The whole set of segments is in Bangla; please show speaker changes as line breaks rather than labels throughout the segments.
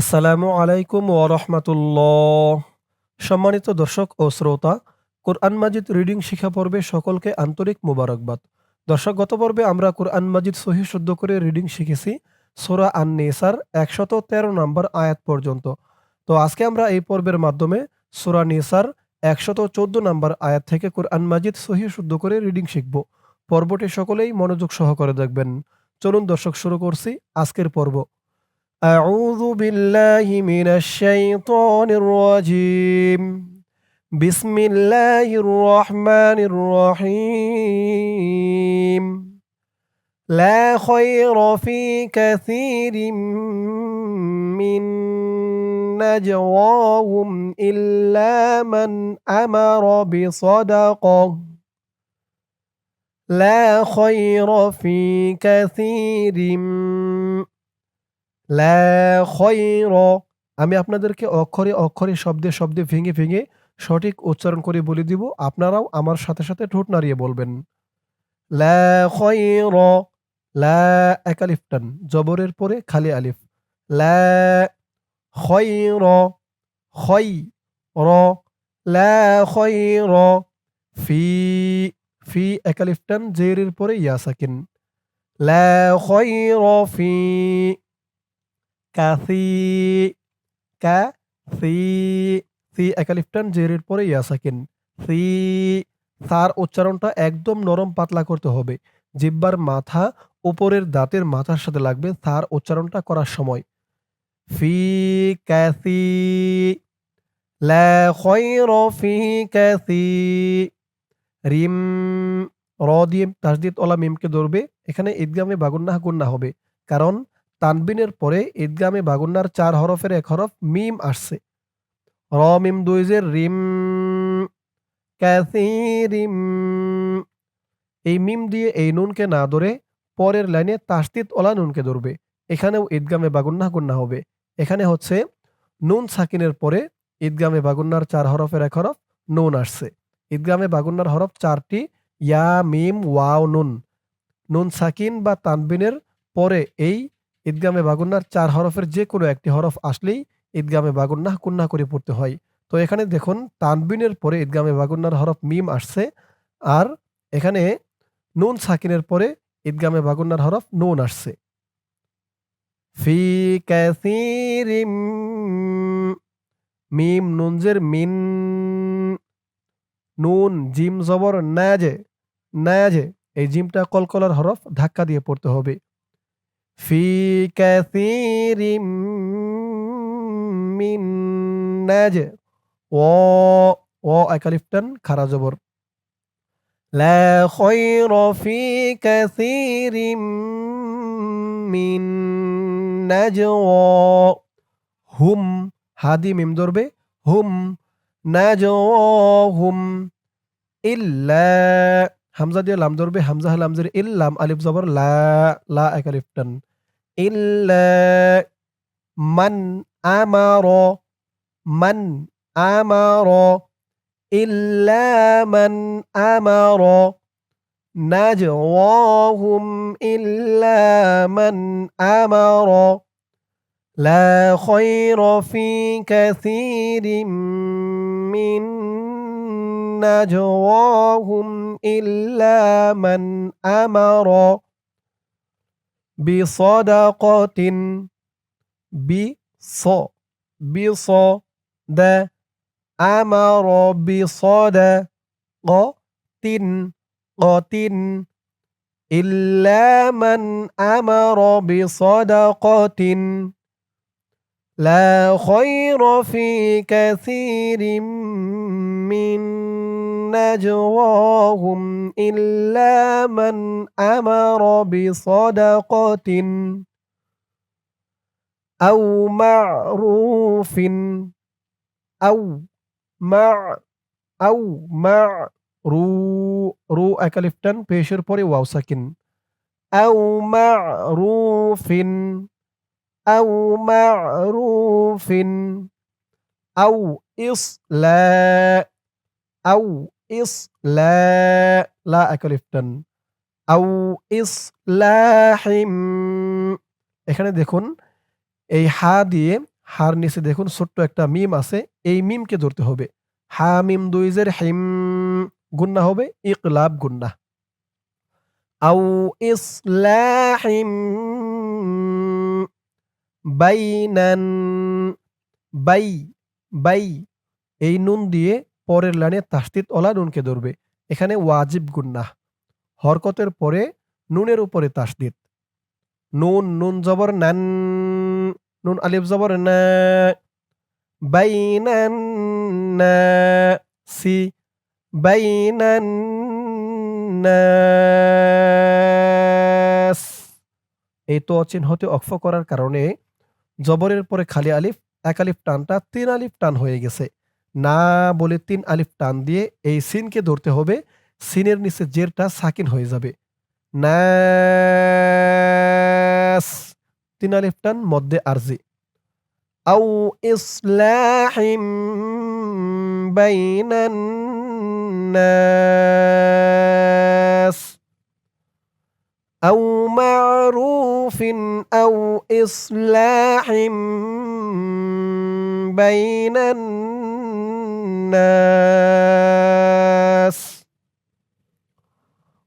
আসসালামু আলাইকুম ওরহমাতুল্লাহ সম্মানিত দর্শক ও শ্রোতা, কোরআন মাজিদ রিডিং শিক্ষা পর্বে সকলকে আন্তরিক মুবারকবাদ। দর্শক, গত পর্বে আমরা কোরআন মাজিদ সহি শুদ্ধ করে রিডিং শিখেছি, সোরা আন নেসার একশত তেরো নম্বর আয়াত পর্যন্ত। তো আজকে আমরা এই পর্বের মাধ্যমে সোরা নেসার, একশত চোদ্দ নম্বর আয়াত থেকে কোরআন মাজিদ সহি শুদ্ধ করে রিডিং শিখব। পর্বটি সকলেই মনোযোগ সহকারে দেখবেন। চলুন দর্শক, শুরু করছি আজকের পর্ব। أعوذ بالله من الشيطان الرجيم. بسم الله الرحمن الرحيم. لا خير في كثير من نجواهم إلا من أمر بصدقة. لا خير في كثير من আমি আপনাদেরকে অক্ষরে অক্ষরে, শব্দে শব্দে, ভেঙে ভেঙে সঠিক উচ্চারণ করে বলে দিব। আপনারাও আমার সাথে সাথে ঠোঁট নাড়িয়ে বলবেন। লা জবরের পরে খালি আলিফ। লা খয়র। খয় র খয়র। ফি ফি পরে ইয়া সাকিন। লা খয়র ফি। কাসি কাসি সি সি একালিফটান জেরের পরে ইয়া সাকিন সি সার উচ্চারণটা একদম নরম পাতলা করতে হবে। জিব্বার মাথা উপরের দাঁতের মাথার সাথে লাগবে সার উচ্চারণটা করার সময়। ফি কাসি লা ফি কাসি রিম, র দিয়ে তাসদিদ ওলা মিমকে ধরবে। এখানে ঈদগামে বাগুন্না গুন্না হবে। কারণ তানবিনের পরে ঈদগামে বাগুন্নার চার হরফের এক হরফ মিম আসছে। র, মিম দুইজের রিম ক্যাসিরিম এই মিম দিয়ে এই নুনকে না ধরে পরের লাইনে তাস্তিত ওলা নুনকে ধরবে। এখানেও ঈদগামে বাগুন্না গুন্না হবে। এখানে হচ্ছে নুন সাকিনের পরে ঈদগামে বাগুন্নার চার হরফের এক হরফ নুন আসছে। ঈদগামে বাগুন্নার হরফ চারটি ইয়া, মিম, ওয়াও, নুন। নুন সাকিন বা তানবিনের পরে এই ঈদগামে বাগুন্নার চার হরফের যে কোনো একটি হরফ আসলেই ঈদগামে বাগুন্নাহ কুন্না করে পড়তে হয়। তো এখানে দেখুন, তানবিনের পরে ঈদগামে বাগুন্নার হরফ মিম আসছে আর এখানে নুন সাকিনের পরে ঈদগামে বাগুন্নার হরফ নুন আসছে। ফি মিম নুনজের মিন, নুন জিম জবর ন্যাজে ন্যাজে এই জিমটা কলকলার হরফ ধাক্কা দিয়ে পড়তে হবে। في كثير من نجوى و أكاليفتن خرجبر لا خير في كثير من نجوى هم هادي ميم دربي هم نجواهم إلا হামজা দিয়ে লাম ধরবে হামজা লামজের ইল্লাম আলিফ জবর লা লা এক আলিফ টান ইল্লা মান আমার মান আমার ইল্লা মান আমার نجواهم إلا من أمر لا خير في كثير من نجواهم إلا من أمر بصدقة بص بص د أمر بصدقة قت إلا من أمر بصدقة لا خير في كثير من نجواهم إلا من أمر بصدقة أو معروف أو مع أو مع رو رو أكلفتن بيشر بوري واو ساكن أو معروف আও মারুফিন আও ইসলা আও ইসলা লা একালিফটান আও ইসলাহিম এখানে দেখুন, এই হা দিয়ে হার নিচে দেখুন, ছোট্ট একটা মিম আছে, এই মিমকে ধরতে হবে। হা, মিম দুইজের হিম গুন্না হবে, ইকলাব গুন্না। আউ ইসলাহিম বাইনান, বাই বাই, এই নুন দিয়ে পরের লাইনে তাস্তিত ওলা নুনকে ধরবে। এখানে ওয়াজিব গুন্না। হরকতের পরে নুনের উপরে তাসদিদ নুন নুন জবর নান, নুন আলিফ জবর না, বাইনান না, সি, বাইনান এই তো চিহ্নতে অক্ষ করার কারণে জবরের পরে খালি আলিফ, এক আলিফ টানটা, তিন আলিফ টান হয়ে গেছে। না বলে তিন আলিফ টান দিয়ে এই সিনকে ধরতে হবে, সিনের নিচে জেরটা সাকিন হয়ে যাবে। তিন আলিফ টান মধ্যে আরজি। আউ ইসলাহিম বাইনান أو معروف أو إصلاح بين الناس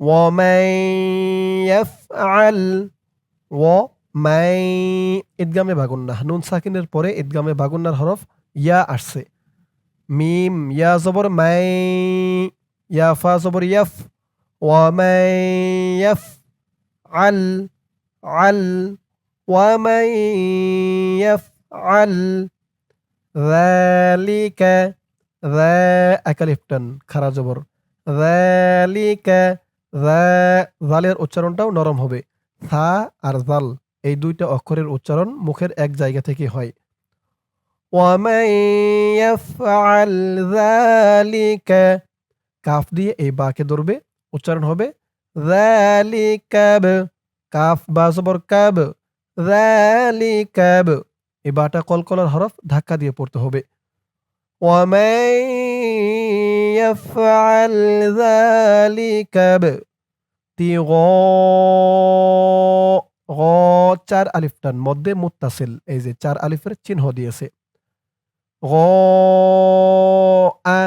ومن يفعل ومن إدغام باغنة نون ساكن البوري إدغام باغنة الحرف يا أرسي ميم يا زبر ماي يا فا زبر يف ومن يف يفعل عل ومن يفعل ذلك ذا একালিফটান খারা জবর ذلك ذا জালের উচ্চারণটাও নরম হবে থা আর জাল এই দুইটা অক্ষরের উচ্চারণ মুখের এক জায়গা থেকে হয় ومن يفعل ذلك কাফ দিয়ে এই বাকে ধরবে উচ্চারণ হবে ذلكب কাফ বা জবর কাব ذلكب এই বাটা কলকলার হরফ ধাক্কা দিয়ে পড়তে হবে ومن يفعل ذلك ابتغاء গ চার আলিফ টান মধ্যে মুত্তাসিল এই যে চার আলিফের চিহ্ন দিয়েছে গ আ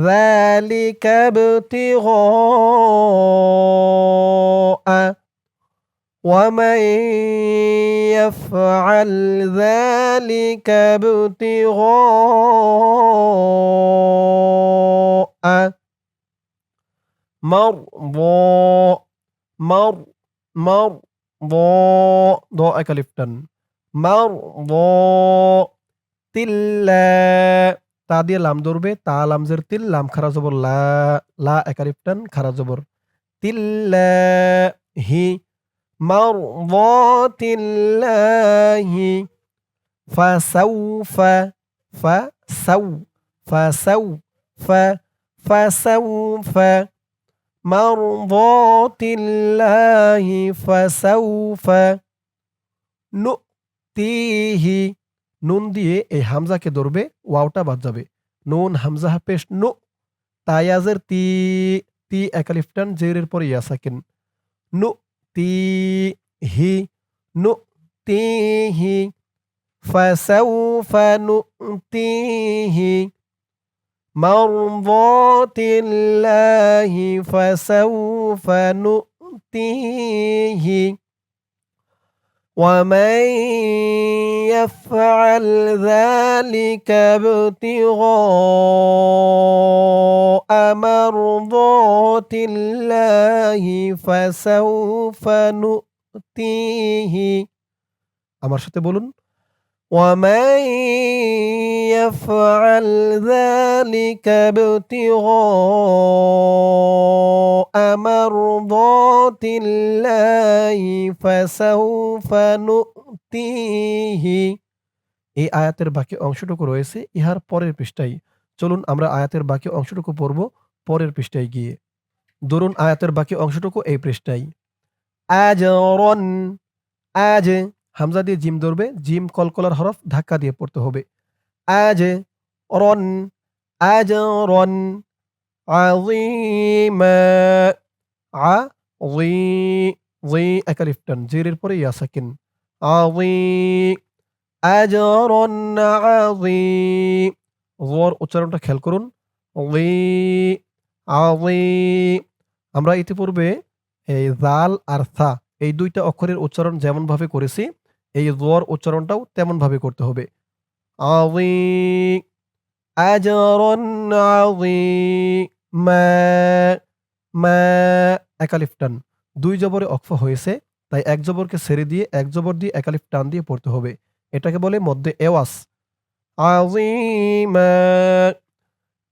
ذلك ابتغاء ومن يفعل ذلك ابتغاء مرضى مر مر ضاء اكلفتن مر مرضى تلا তা দিয়ে লাম ধরবে, তা লামজের তিল, লাম খারা জবর, লা লা একালিফটান খারা জবর। তিল্লা হি মারদাতিল্লাহি ফাসাউফা, ফাসাউ ফাসাউ, ফা, ফাসাউফা। মারদাতিল্লাহি ফাসাউফা, নুতিহি নুন দিয়ে এই হামজাকে ধরবে ওয়াওটা বাদ যাবে নুন হামজা হাফেশ নু তায়াজের তি তি একালিফটান জেরের পরে ইয়া সাকিন নু তি হি নু তি হি فسوف نؤتيه مرضات الله فسوف نؤتيه ومن يفعل ذلك ابتغاء مرضات الله فسوف نؤتيه আমার সাথে বলুন ومن يفعل ذلك ابتغاء مرضات الله فسوف نؤتيه এই আয়াতের বাকি অংশটুকু রয়েছে, ইহার পরের পৃষ্ঠায়। চলুন আমরা আয়াতের বাকি অংশটুকু পড়ব, পরের পৃষ্ঠায় গিয়ে। ধরুন আয়াতের বাকি অংশটুকু এই পৃষ্ঠায়। রন হামজা দিয়ে জিম ধরবে, জিম কলকলার হরফ ধাক্কা দিয়ে পড়তে হবে। আজ রন আ জি একালিফটান জেরের পরে ইয়া সাকিন আজি أجرا عظيم জর উচ্চারণটা খেয়াল করুন লি আযীম আমরা ইতিপূর্বে এই জাল আর সা এই দুইটা অক্ষরের উচ্চারণ যেমনভাবে করেছি এই জর উচ্চারণটাও তেমনভাবে করতে হবে আযীম আজরান আযীম মা মা একালিফ টান দুই জবরে অক্ফ হয়েছে তাই এক জবরকে ছেড়ে দিয়ে এক জবর দিয়ে একালিফ টান দিয়ে পড়তে হবে এটাকে বলে মধ্যে এওয়াস عظيما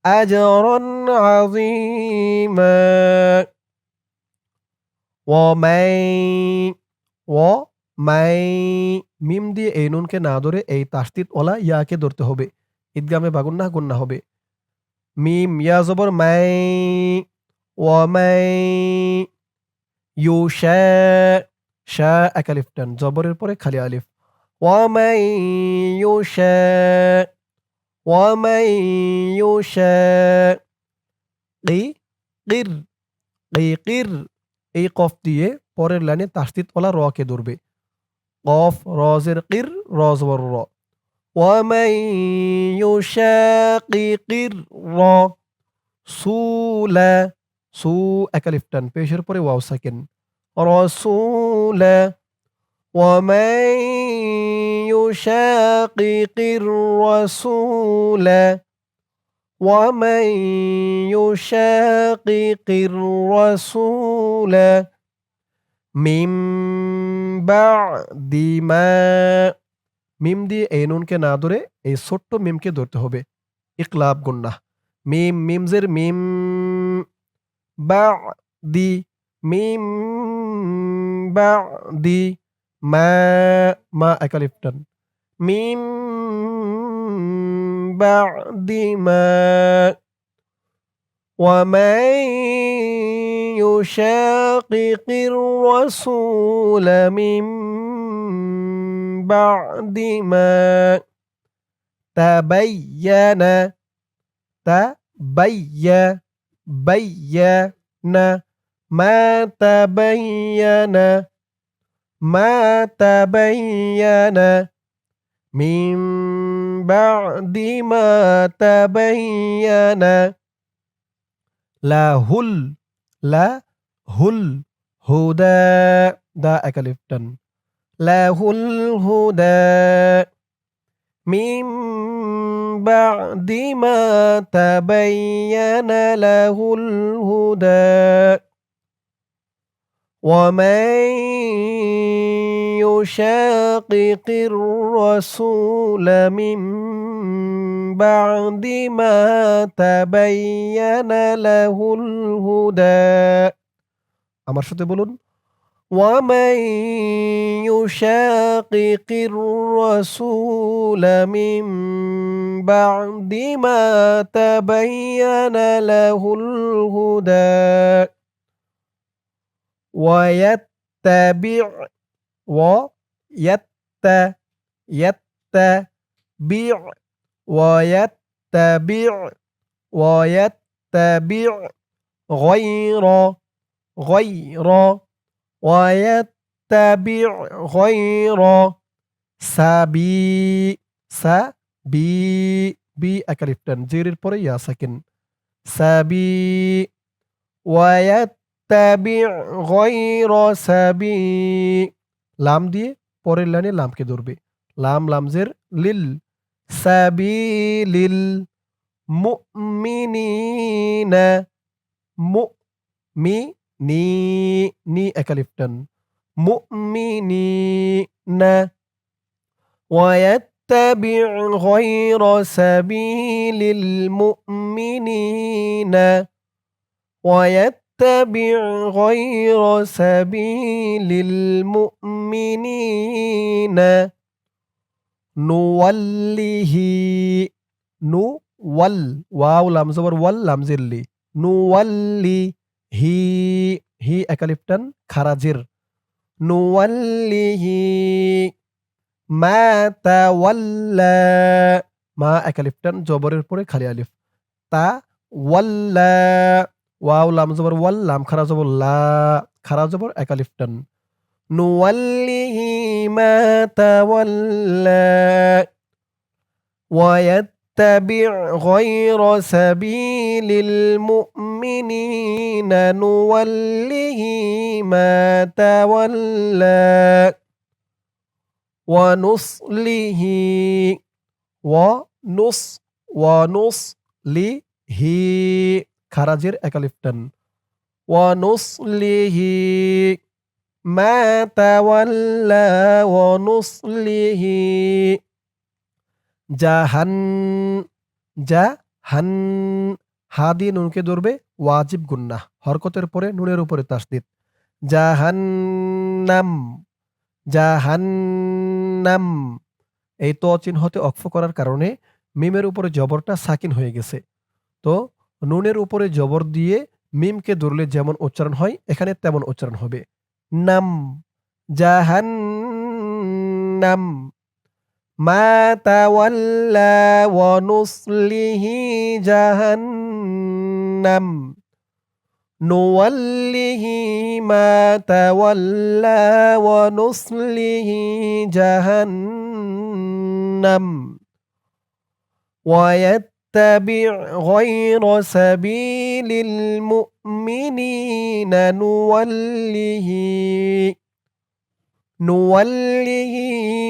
أجرا عظيما ومن ومن মিম দিয়ে এই নুনকে না ধরে এই তাস্তিত ওলা ইয়াকে ধরতে হবে ঈদগামে বাগুন্না গুন্না হবে মিম ইয়া জবর মাই ওয়ামাই ইউশা শা একালিফ টান জবরের পরে খালি আলিফ ومن يشاء ومن يشاء قي قر قي قر এই কফ দিয়ে পরের লাইনে তাসদিদ ওলা রকে ধরবে কফ রজের কির রজ বর র ومن يشاقق الرسول সু একালিফ টান পেশের পরে ওয়াও সাকিন রসুল ومن يشاقق الرسول ومن يشاقق الرسول من بعد ما মিম দিয়ে এই নুনকে না ধরে এই ছোট্ট মিমকে ধরতে হবে ইকলাব গুন্না মিম মিমজের মিম বা দি মিম بعد ما ما أكلفتن من بعد ما ومن يشاقق الرسول من بعد ما تبين تبين بينا ما تبين ما تبين من بعد ما تبين. له له الهدى دا أكلفتن له الهدى من بعد ما تبين له الهدى ومن يشاقق الرسول من بعد ما تبين له الهدى আমার সাথে বলুন ومن يشاقق الرسول من بعد ما تبين له الهدى ويتبع ويت يتبع ويتبع ويتبع غير غير ويتبع غير سبي سبي بي أكاليف دان زير البريا ساكن سبي ويت ওয়ায়াত্তাবি গয়র সাবি লাম দিয়ে পরের লাইনে লামকে ধরবে লাম লামজের লিল সাবিলিল মুমিনিনা মুমিনি নি একালিফ টান মুমিনিনা ويتبع غير سبيل المؤمنين ويتبع غير سبيل المؤمنين نوله نول واو لام زبر ওয়াল লাম জিল্লি নুওয়াল্লি হি হি একালিফটান খারাজির নুওয়াল্লিহি মা তাওয়াল্লা মা একালিফটান জবরের পরে খালি আলিফ তা ওয়াল্লা ওয়াও লাম জবর ওয়াল লাম খারা জবর লা খারা জবর একালিফটান নুওয়াল্লিহি ما تولى ويتبع غير سبيل المؤمنين نوله ما تولى ونصله ونص ونصله খারাজের একালিফটান। ওয়ানুসলিহি মা তাওয়াল্লা ওয়ানুসলিহি জাহান যা হান হা দিয়ে নুনকে ধরবে ওয়াজিব গুন্না, হরকতের পরে নুনের উপরে তাসদিদ। জাহান্নাম জাহান্নাম। এই ত চিহ্নতে অক্ষ করার কারণে মিমের উপরে জবরটা সাকিন হয়ে গেছে। তো নুনের উপরে জবর দিয়ে মিমকে ধরলে যেমন উচ্চারণ হয়, এখানে তেমন উচ্চারণ হবে। নাম, জাহান্নাম, মা তাওয়াল্লা ওয়া নুসলিহি জাহান্নাম মা তাওয়াল্লা ওয়া নুসলিহি জাহান্নাম ويتبع غير سبيل المؤمنين نوله نوله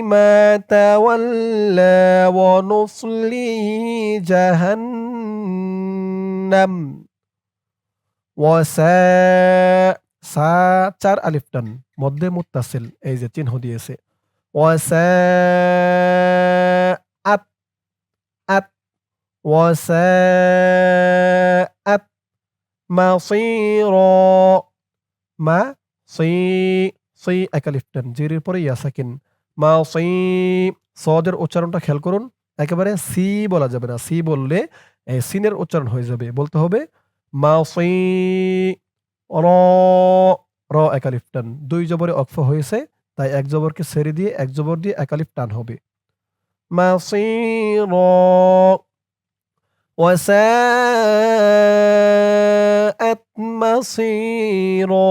ما تولى ونصله جهنم وساء সা চার আলিফ টান মধ্যে মুত্তাসিল এই যে চিহ্ন দিয়েছে ওয়াসাআত আত ওয়াসাআত মাসিরা মা সি সি একালিফ টান জিরির পরে ইয়া সাকিন মা সি, সদের উচ্চারণটা খেয়াল করুন। একেবারে সি বলা যাবে না। সি বললে সিনের উচ্চারণ হয়ে যাবে। বলতে হবে মা সি, র র একালিফ টান দুই জবরে অক্ফ হয়েছে, তাই এক জবরকে ছেড়ে দিয়ে, এক জবর দিয়ে একালিফ টান হবে। মাসির وساءت مصيرا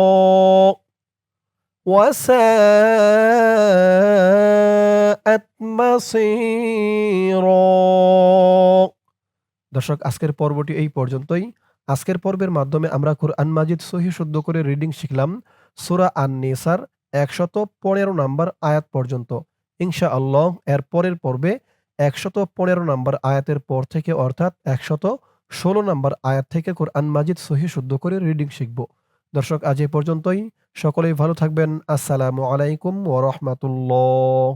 وساءت مصيرا দর্শক আজকের পর্বটি এই পর্যন্তই আজকের পর্বের মাধ্যমে আমরা কুরআন মাজিদ সহি শুদ্ধ করে রিডিং শিখলাম সুরা আন নিসার একশত পনেরো নাম্বার আয়াত পর্যন্ত ইনশা আল্লাহ এর পরের পর্বে একশত পনেরো নম্বর আয়াতের পর থেকে অর্থাৎ একশত ষোলো নম্বর আয়াত থেকে কোরআন মাজিদ সহি শুদ্ধ করে রিডিং শিখব। দর্শক, আজ এ পর্যন্তই। সকলেই ভালো থাকবেন। আসসালামু আলাইকুম ওরহমাতুল্লাহ